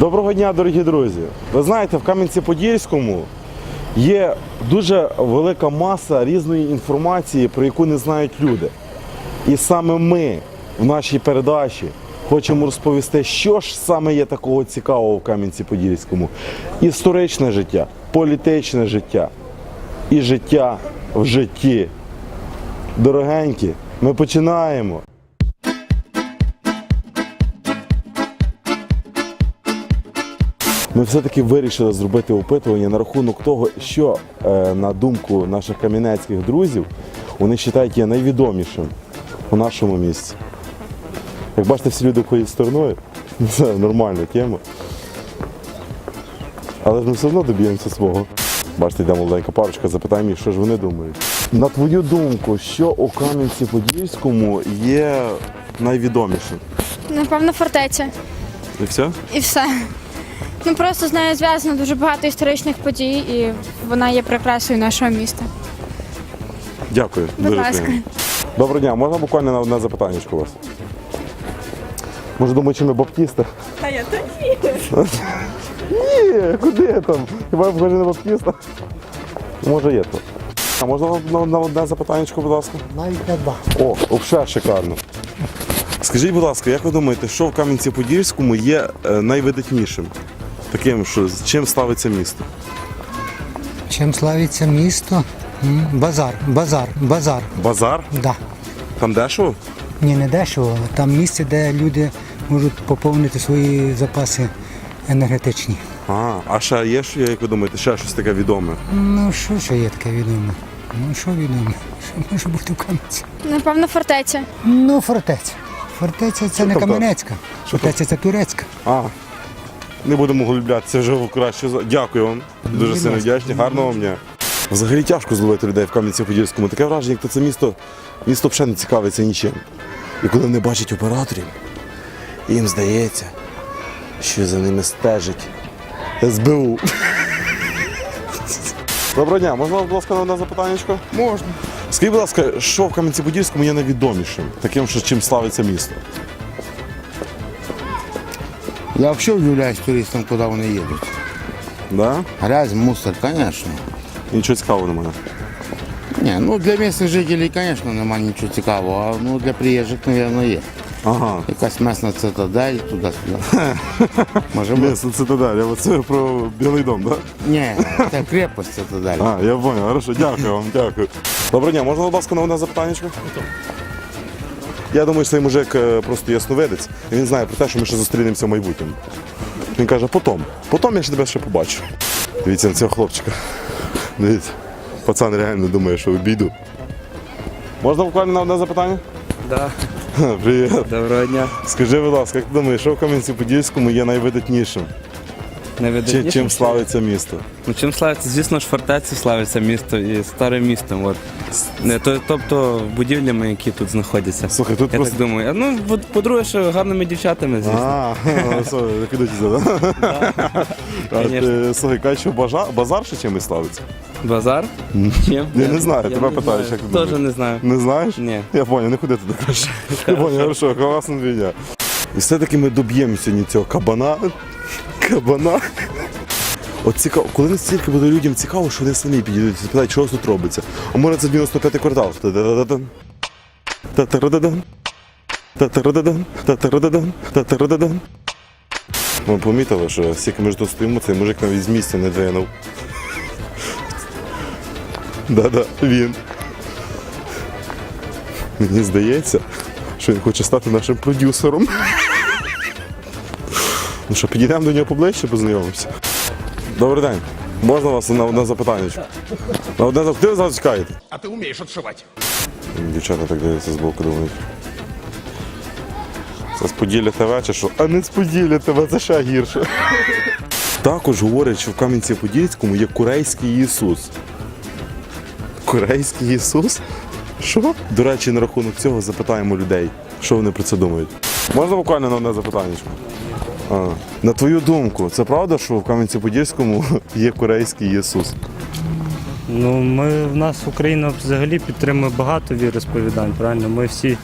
Доброго дня, дорогі друзі! Ви знаєте, в Кам'янці-Подільському є дуже велика маса різної інформації, про яку не знають люди. І саме ми в нашій передачі хочемо розповісти, що ж саме є такого цікавого в Кам'янці-Подільському. Історичне життя, політичне життя і життя в житті. Дорогенькі, ми починаємо. Ми все-таки вирішили зробити опитування на рахунок того, що, е, на думку наших кам'янецьких друзів, вони вважають є найвідомішим у нашому місті. Як бачите, всі люди ходять стороною. Це нормальна тема. Але ж ми все одно доб'ємося свого. Бачите, йде молоденька парочка, запитаємо їх, що ж вони думають. На твою думку, що у Кам'янці-Подільському є найвідомішим? Напевно, фортеця. І все? І все. Ну просто з нею зв'язано дуже багато історичних подій, і вона є прикрасою нашого міста. Дякую. Будь дуже ласка. приємно. Доброго дня, можна буквально на одне запитання у вас? Може, думаю, чи ми баптісти? Та я та ні. Ні, куди я там? Хіба я вхожу на баптіста? Може є то. А можна на, на одне запитання, будь ласка? Навіть не два. О, взагалі шикарно. Скажіть, будь ласка, як ви думаєте, що в Кам'янці-Подільському є е, найвидатнішим? Таким, що чим славиться місто? Чим славиться місто? М, Базар, базар, базар. Базар? Да. Там дешево? Ні, не дешево. але Там місце, де люди можуть поповнити свої запаси енергетичні. А, а ще є, що, як ви думаєте, ще щось таке відоме? Ну, що ще є таке відоме? Ну, що відоме? Що може бути в Кам'янці? Напевно, фортеця. Ну, фортеця. Фортеця це не там Кам'янецька. Фортеця це турецька. А, не будемо глублятися вже в краще. Дякую вам. Дуже сильно вдячні. Гарного вам дня. Взагалі тяжко зловити людей в Кам'янці-Подільському. Таке враження, як то це місто, місто взагалі не цікавиться нічим. І коли вони бачать операторів, їм здається, що за ними стежить СБУ. Доброго дня, можна, будь ласка, на одне запитання? Можна. Скажіть, будь ласка, що в Кам'янці-Подільському є найвідомішим, таким, що чим славиться місто? Я вообще удивляюсь туристам, куда вони їдуть. Да? Грязь, мусор, конечно. Нічого цікавого немає. Не, ну для місцевих жителів, конечно, нема нічого цікавого, а ну для приїжджих, мабуть, є. Ага. Якась месна цитадель, туди-сюди. Може бути? Місто Цитадель, а це про Білий дом, так? Ні, це крепость цитадель. А, я понял, хорошо, дякую вам, дякую. Доброго дня, можна, будь ласка, на одне запитання? Я думаю, що цей мужик е, просто ясновидець, і він знає про те, що ми ще зустрінемося в майбутньому. Він каже, потом, потом я ще тебе ще побачу. Дивіться на цього хлопчика. Дивіться, пацан реально думає, що обійду. Можна буквально на одне запитання? Да, Привіт. доброго дня. Скажи, будь ласка, як ти думаєш, що в Кам'янці-Подільському є найвидатнішим? Чи, чим славиться місто? Ну, чим славиться? Звісно ж, фортеці славиться місто і старим містом. От. Не, то, тобто будівлями, які тут знаходяться. Слухай, тут Я просто. так думаю. Ну, от, по-друге, що гарними дівчатами, звісно. А, не підуть за. А ти, Конечно. Слухай, кажуть, що бажа- базар ще чимось славиться? Базар? Чим? Я не знаю, тебе питаю, як ти Теж не знаю. Не знаєш? Ні. Я понял, не ходи туди краще. Я понял, хорошо, класна двійня. І все-таки ми доб'ємо сьогодні цього кабана. Кабана. От цікаво, коли настільки буде людям цікаво, що вони самі підійдуть і спитають, що у вас тут робиться. А може це 95-й квартал. Та-да-да-дан. Та-та-ра-да-дан. Та-та-ра-да-дан. Та-та-ра-да-дан. Та-та-ра-да-дан. Ми помітили, що стільки ми ж тут стоїмо, цей мужик навіть з місця не двинув. Да-да, він. Мені здається, що він хоче стати нашим продюсером. Ну що, підійдемо до нього поближче, познайомимося. Добрий день. Можна вас на одне запитання? На одне запитання. Ви зараз чекаєте? А ты умеешь отшивать. Дівчата так дивляться з боку думають. Це з Поділля ТВ чи що? А не з Поділля ТВ, це ще гірше. Також говорять, що в Кам'янці-Подільському є корейський Ісус. Корейський Ісус? Що? До речі, на рахунок цього запитаємо людей, що вони про це думають. Можна буквально на одне запитання? А, на твою думку, це правда, що в Кам'янці-Подільському є корейський Ісус? Ну, ми в нас Україна взагалі підтримує багато віросповідань, правильно? Ми всі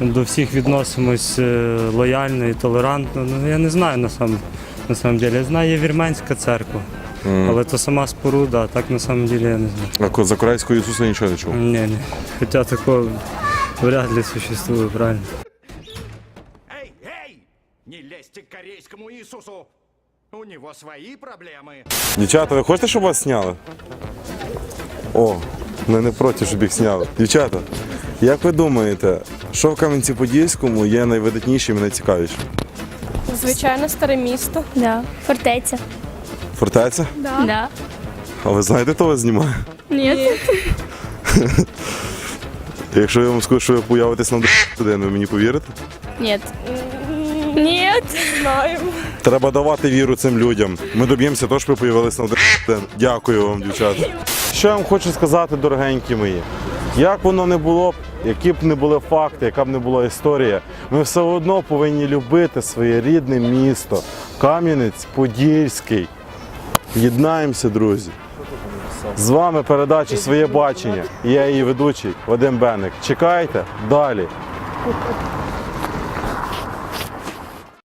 до всіх відносимось е, лояльно і толерантно. Ну я не знаю на сам На самом деле, я знаю, є вірменська церква, але то сама споруда, а так на самом деле я не знаю. А ко- за корейського Ісуса нічого не чув. Ні, ні. Хоча такого вряд ли существує, правильно Эй, эй! Не лезьте к корейскому Иисусу! У него свои проблемы. Дівчата, ви хочете, щоб вас зняли? О, ми не проти, щоб їх зняли. Дівчата, як ви думаєте, що в Кам'янці-Подільському є найвидатнішим і найцікавішим? Звичайно, старе місто. Да. Фортеця. Фортеця? Да. А ви знаєте, хто вас знімає? Ні. Якщо я вам скажу, що ви появитесь на день, ви мені повірите? Ні. Ні. не Знаємо. Треба давати віру цим людям. Ми доб'ємося того, щоб ви появилися на день. Дякую вам, дівчата. Що я вам хочу сказати, дорогенькі мої? Як воно не було б, які б не були факти, яка б не була історія, ми все одно повинні любити своє рідне місто, Кам'янець-Подільський. Єднаємося, друзі. З вами передача своє бачення. Я її ведучий Вадим Бенник. Чекайте далі.